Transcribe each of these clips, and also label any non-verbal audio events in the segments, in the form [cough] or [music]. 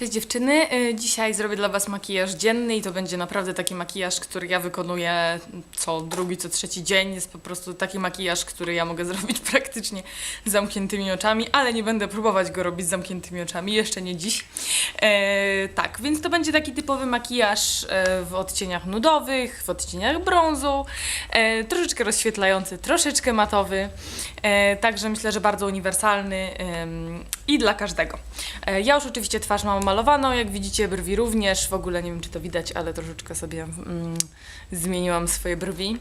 Cześć dziewczyny, Y, dzisiaj zrobię dla Was makijaż dzienny i to będzie naprawdę taki makijaż, który ja wykonuję co drugi, co trzeci dzień. Jest po prostu taki makijaż, który ja mogę [laughs] zrobić praktycznie z zamkniętymi oczami, ale nie będę próbować go robić z zamkniętymi oczami, jeszcze nie dziś. E, tak, więc to będzie taki typowy makijaż e, w odcieniach nudowych, w odcieniach brązu, e, troszeczkę rozświetlający, troszeczkę matowy, e, także myślę, że bardzo uniwersalny em, i dla każdego. E, Ja już oczywiście twarz mam malowaną, jak widzicie brwi również, w ogóle nie wiem czy to widać, ale troszeczkę sobie mm, zmieniłam swoje brwi,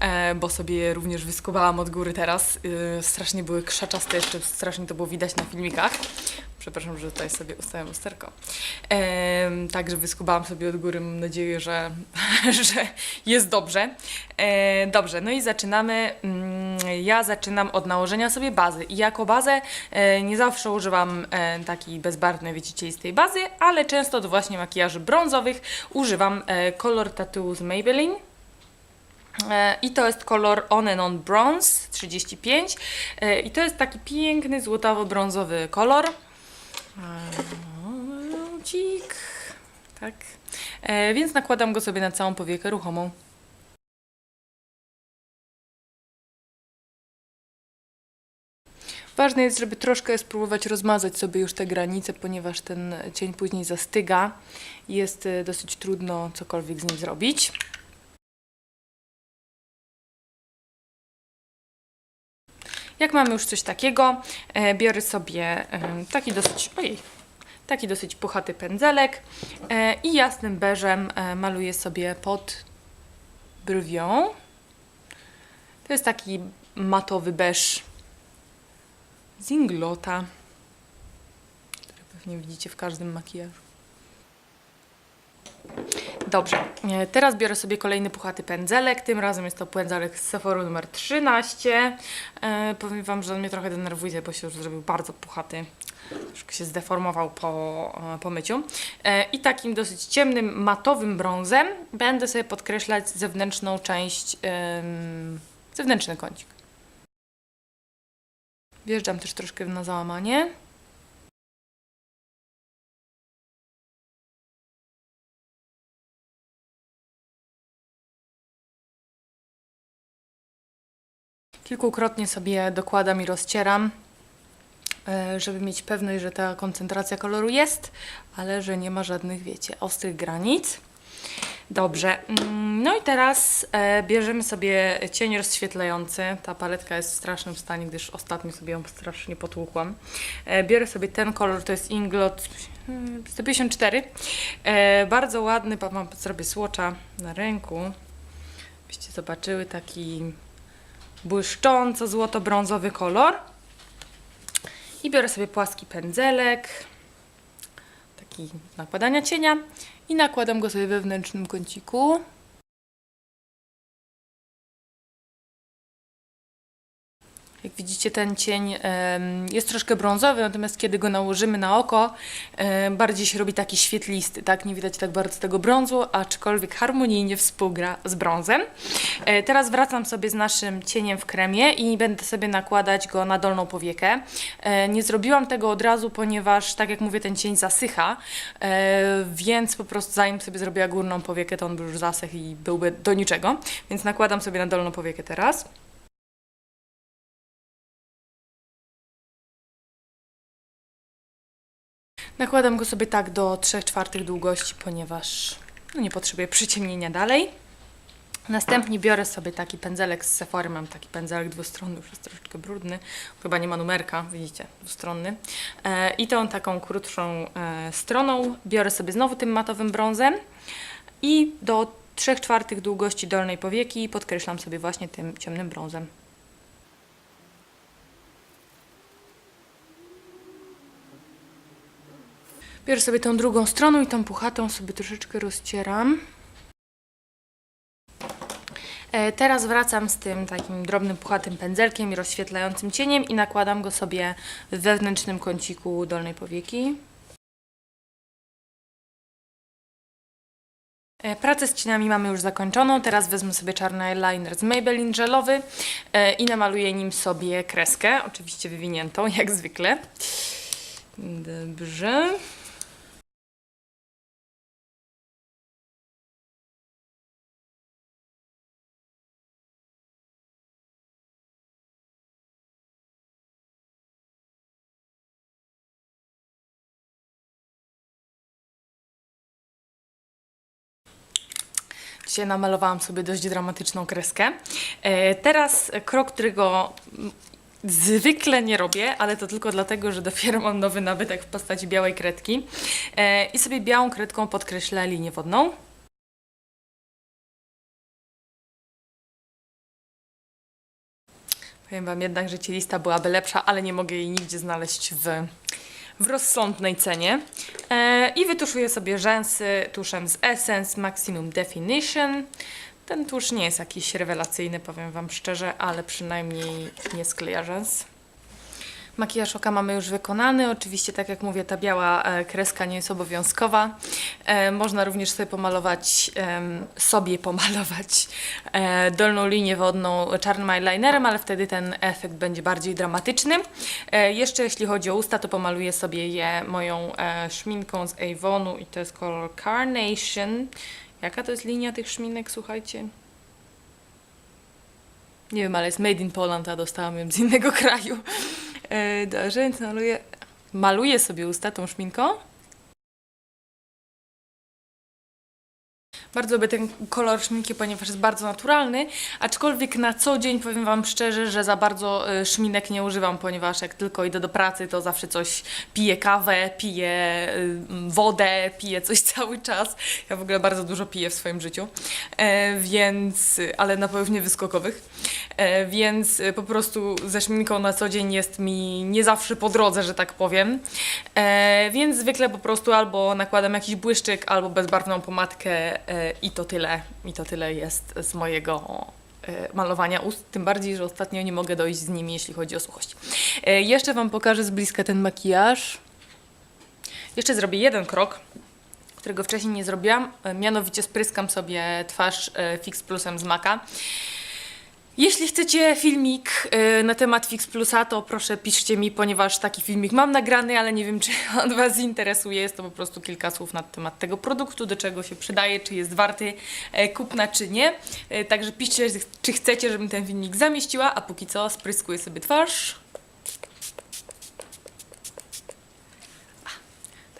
e, bo sobie je również wyskubałam od góry teraz. E, strasznie były krzaczaste, jeszcze strasznie to było widać na filmikach. Przepraszam, że tutaj sobie ustawiam lusterko. Em, także wyskubałam sobie od góry, mam nadzieję, że, [laughs] że jest dobrze. E, dobrze, no i zaczynamy. Mm, Ja zaczynam od nałożenia sobie bazy. I jako bazę e, nie zawsze używam e, takiej bezbarwnej, cielistej bazy, ale często do właśnie makijaży brązowych używam e, kolor tattoo z Maybelline. E, I to jest kolor On and On Bronze 35. E, I to jest taki piękny, złotawo-brązowy kolor. Cik. Tak. E, więc nakładam go sobie na całą powiekę ruchomą. Ważne jest, żeby troszkę spróbować rozmazać sobie już te granice, ponieważ ten cień później zastyga i jest e, dosyć trudno cokolwiek z nim zrobić. Jak mamy już coś takiego, e, biorę sobie e, taki dosyć, ojej, taki dosyć puchaty pędzelek e, i jasnym beżem maluję sobie pod brwią. To jest taki matowy beż z Inglota, który pewnie widzicie w każdym makijażu. Dobrze, e, teraz biorę sobie kolejny puchaty pędzelek. Tym razem jest to pędzelek z Sephora numer 13. E, powiem Wam, że on mnie trochę denerwuje, bo się już zrobił bardzo puchaty. Troszkę się zdeformował po, e, po myciu. E, I takim dosyć ciemnym, matowym brązem będę sobie podkreślać zewnętrzną część, em, zewnętrzny kącik. Wjeżdżam też troszkę na załamanie. Kilkukrotnie sobie dokładam i rozcieram, e, żeby mieć pewność, że ta koncentracja koloru jest, ale że nie ma żadnych, wiecie, ostrych granic. Dobrze, mm, no i teraz e, bierzemy sobie cień rozświetlający. Ta paletka jest w strasznym stanie, gdyż ostatnio sobie ją strasznie potłukłam. E, biorę sobie ten kolor, to jest Inglot mm, 154. E, bardzo ładny, mam zrobię słocza na ręku. Byście zobaczyły taki błyszcząco złoto-brązowy kolor. I biorę sobie płaski pędzelek, taki nakładania cienia i nakładam go sobie we wewnętrznym kąciku. Jak widzicie, ten cień jest troszkę brązowy, natomiast kiedy go nałożymy na oko, bardziej się robi taki świetlisty, tak? Nie widać tak bardzo tego brązu, aczkolwiek harmonijnie współgra z brązem. E, teraz wracam sobie z naszym cieniem w kremie i będę sobie nakładać go na dolną powiekę. E, nie zrobiłam tego od razu, ponieważ, tak jak mówię, ten cień zasycha, e, więc po prostu zanim sobie zrobiła górną powiekę, to on by już zasechł i byłby do niczego. Więc nakładam sobie na dolną powiekę teraz. Nakładam go sobie tak do 3 czwartych długości, ponieważ no, nie potrzebuję przyciemnienia dalej. Następnie biorę sobie taki pędzelek z Sephory, mam taki pędzelek dwustronny, już jest troszeczkę brudny, chyba nie ma numerka, widzicie, dwustronny. E, I tą taką krótszą e, stroną biorę sobie znowu tym matowym brązem i do 3 czwartych długości dolnej powieki podkreślam sobie właśnie tym ciemnym brązem. Biorę sobie tą drugą stroną i tą puchatą sobie troszeczkę rozcieram. E, Teraz wracam z tym takim drobnym, puchatym pędzelkiem i rozświetlającym cieniem i nakładam go sobie w wewnętrznym kąciku dolnej powieki. E, Pracę z cieniami mamy już zakończoną. Teraz wezmę sobie czarny eyeliner z Maybelline żelowy e, i namaluję nim sobie kreskę, oczywiście wywiniętą, [laughs] jak zwykle. Dobrze. Dzisiaj namalowałam sobie dość dramatyczną kreskę. E, teraz krok, którego zwykle nie robię, ale to tylko dlatego, że dopiero mam nowy nabytek w postaci białej kredki. E, I sobie białą kredką podkreślę linię wodną. Powiem Wam jednak, że cielista byłaby lepsza, ale nie mogę jej nigdzie znaleźć w, w rozsądnej cenie. E, I wytuszuję sobie rzęsy tuszem z Essence Maximum Definition. Ten tusz nie jest jakiś rewelacyjny, powiem Wam szczerze, ale przynajmniej nie skleja rzęs. Makijaż oka mamy już wykonany. Oczywiście, tak jak mówię, ta biała e, kreska nie jest obowiązkowa. E, można również sobie pomalować, sobie pomalować e, dolną linię wodną czarnym eyelinerem, ale wtedy ten efekt będzie bardziej dramatyczny. Jeszcze jeśli chodzi o usta, to pomaluję sobie je moją szminką z Avonu i to jest kolor Carnation. Jaka to jest linia tych szminek, słuchajcie? Nie wiem, ale jest made in Poland, a dostałam ją z innego [laughs] kraju. Dobrze, więc maluję, maluję sobie usta tą szminką. Bardzo lubię ten kolor szminki, ponieważ jest bardzo naturalny, aczkolwiek na co dzień powiem Wam szczerze, że za bardzo e, szminek nie używam, ponieważ jak tylko idę do pracy, to zawsze coś piję kawę, piję y, wodę, piję coś [laughs] cały czas. Ja w ogóle bardzo dużo piję w swoim życiu, e, więc, ale napojów niewyskokowych, e, więc e, po prostu ze szminką na co dzień jest mi nie zawsze po drodze, że tak powiem. E, więc zwykle po prostu albo nakładam jakiś błyszczyk, albo bezbarwną pomadkę i to tyle. I to tyle jest z mojego e, malowania ust, tym bardziej, że ostatnio nie mogę dojść z nimi, jeśli chodzi o suchość. E, jeszcze Wam pokażę z bliska ten makijaż. Jeszcze zrobię jeden krok, którego wcześniej nie zrobiłam, e, mianowicie spryskam sobie twarz Fix Plusem z Maka. Jeśli chcecie filmik y, na temat Fix Plusa, to proszę piszcie mi, ponieważ taki filmik mam nagrany, ale nie wiem, czy [laughs] on Was interesuje. Jest to po prostu kilka słów na temat tego produktu, do czego się przydaje, czy jest warty e, kupna, czy nie. E, Także piszcie, czy chcecie, żebym ten filmik zamieściła, a póki co spryskuję sobie twarz.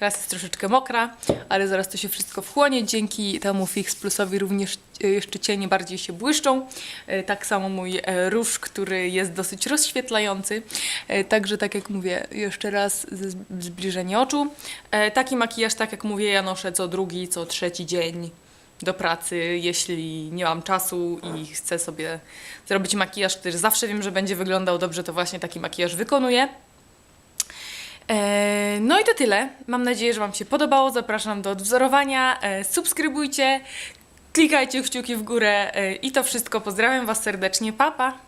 Teraz jest troszeczkę mokra, ale zaraz to się wszystko wchłonie. Dzięki temu Fix Plusowi również e, jeszcze cienie bardziej się błyszczą. E, Tak samo mój e, róż, który jest dosyć rozświetlający. Także tak jak mówię, jeszcze raz zbliżenie oczu. Taki makijaż, tak jak mówię, ja noszę co drugi, co trzeci dzień do pracy, jeśli nie mam czasu i chcę sobie zrobić makijaż, który zawsze wiem, że będzie wyglądał dobrze, to właśnie taki makijaż wykonuję. E, No i to tyle. Mam nadzieję, że Wam się podobało. Zapraszam do odwzorowania. E, Subskrybujcie, klikajcie kciuki w górę e, i to wszystko. Pozdrawiam Was serdecznie. Pa, pa!